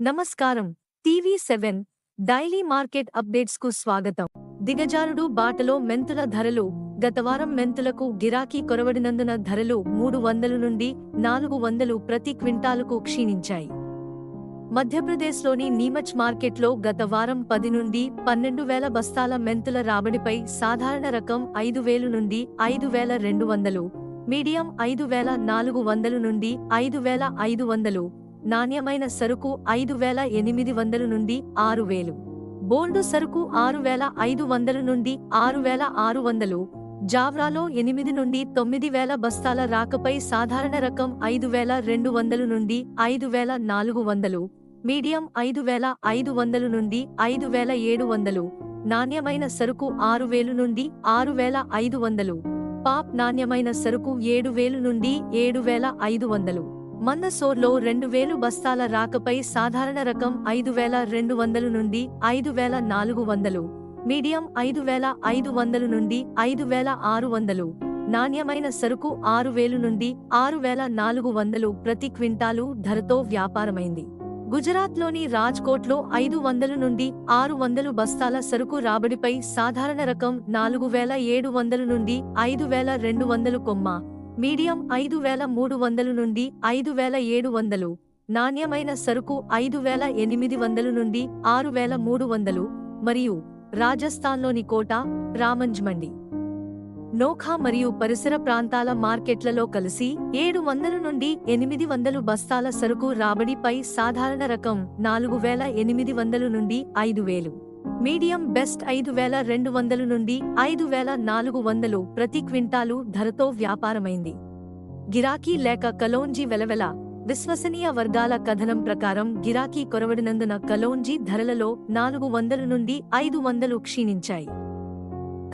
నమస్కారం. TV seven daily market అప్డేట్స్కు స్వాగతం. దిగజారుడు బాటలో మెంతుల ధరలు గతవారం మెంతులకు గిరాకీ కొరవడినందున ధరలు మూడు వందలు నుండి నాలుగు వందలు ప్రతి క్వింటాలుకు క్షీణించాయి. మధ్యప్రదేశ్లోని నీమచ్ మార్కెట్లో గత వారం పది నుండి పన్నెండు వేల బస్తాల మెంతుల రాబడిపై సాధారణ రకం ఐదు వేలు నుండి ఐదు వేల రెండు వందలు మీడియం ఐదు వేల నాలుగు వందలు నుండి ఐదు వేల ఐదు వందలు నాణ్యమైన సరుకు ఐదు వేల ఎనిమిది వందలు నుండి ఆరు వేలు. బోల్డు సరుకు ఆరు వేల ఐదు వందలు నుండి ఆరు వేల ఆరు వందలు. జావ్రాలో ఎనిమిది నుండి తొమ్మిది వేల బస్తాల రాకపై సాధారణ రకం ఐదు వేల రెండు వందలు నుండి ఐదు వేల నాలుగు వందలు. మీడియం ఐదు వేల ఐదు వందలు నుండి ఐదు వేల ఏడు వందలు. నాణ్యమైన సరుకు ఆరు వేలు నుండి ఆరు వేల ఐదు వందలు. పాప్ నాణ్యమైన సరుకు ఏడు వేలు నుండి ఏడు వేల ఐదు వందలు. మందసోర్లో రెండు వేలు బస్తాల రాకపై సాధారణ రకం ఐదు వేల రెండు వందలు నుండి ఐదు వేల నాలుగు వందలు. మీడియం ఐదు వేల ఐదు వందలు నుండి ఐదు వేల ఆరు వందలు. నాణ్యమైన సరుకు ఆరు వేలు నుండి ఆరు వేల నాలుగు వందలు ప్రతి క్వింటాలు ధరతో వ్యాపారమైంది. గుజరాత్లోని రాజ్కోట్లో ఐదు వందలు నుండి ఆరు వందలు బస్తాల సరుకు రాబడిపై సాధారణ రకం నాలుగు వేల ఏడు వందలు నుండి ఐదు వేల రెండు వందలు కొమ్మ. మీడియం ఐదు వేల మూడు వందలు నుండి ఐదు వేల ఏడు వందలు నాణ్యమైన సరుకు ఐదు వేల ఎనిమిది వందలు నుండి ఆరు వేల మూడు వందలు మరియు రాజస్థాన్లోని కోట రామంజ్ మండి నోఖా మరియు పరిసర ప్రాంతాల మార్కెట్లలో కలిసి ఏడు వందల నుండి ఎనిమిది వందలు బస్తాల సరుకు రాబడిపై సాధారణ రకం నాలుగు వేల ఎనిమిది వందలు నుండి ఐదు వేలు. మీడియం బెస్ట్ ఐదు వేల రెండు వందలు నుండి ఐదు వేల నాలుగు వందలు ప్రతి క్వింటాలు ధరతో వ్యాపారమైంది. గిరాకీ లేక కలోంజీ వెలవెల విశ్వసనీయ వర్గాల కథనం ప్రకారం గిరాకీ కొరవడినందున కలోంజీ ధరలలో నాలుగు వందల నుండి ఐదు వందలు క్షీణించాయి.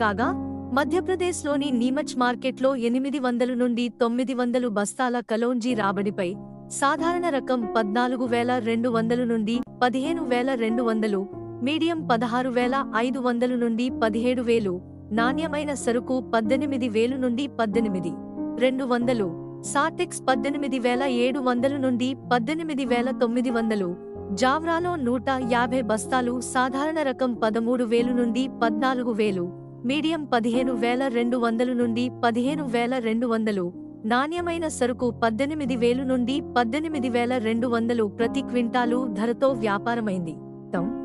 కాగా మధ్యప్రదేశ్లోని నీమచ్ మార్కెట్లో ఎనిమిది వందలు నుండి తొమ్మిది వందలు బస్తాల కలోంజీ రాబడిపై సాధారణ రకం పద్నాలుగు వేల రెండు వందలు నుండి పదిహేను వేల రెండు వందలు మీడియం పదహారు వేల ఐదు వందలు నుండి పదిహేడు వేలు నాణ్యమైన సరుకు పద్దెనిమిది వేలు నుండి పద్దెనిమిది రెండు వందలు సాటెక్స్ పద్దెనిమిది వేల ఏడు వందలు నుండి పద్దెనిమిది వేల తొమ్మిది వందలు జావ్రాలో నూట యాభై బస్తాలు సాధారణ రకం పదమూడు వేలు నుండి పద్నాలుగు వేలు మీడియం పదిహేను వేల రెండు వందలు నుండి పదిహేను వేల రెండు వందలు నాణ్యమైన సరుకు పద్దెనిమిది వేలు నుండి పద్దెనిమిది వేల రెండు వందలు ప్రతి క్వింటాలు ధరతో వ్యాపారమైంది. తమ్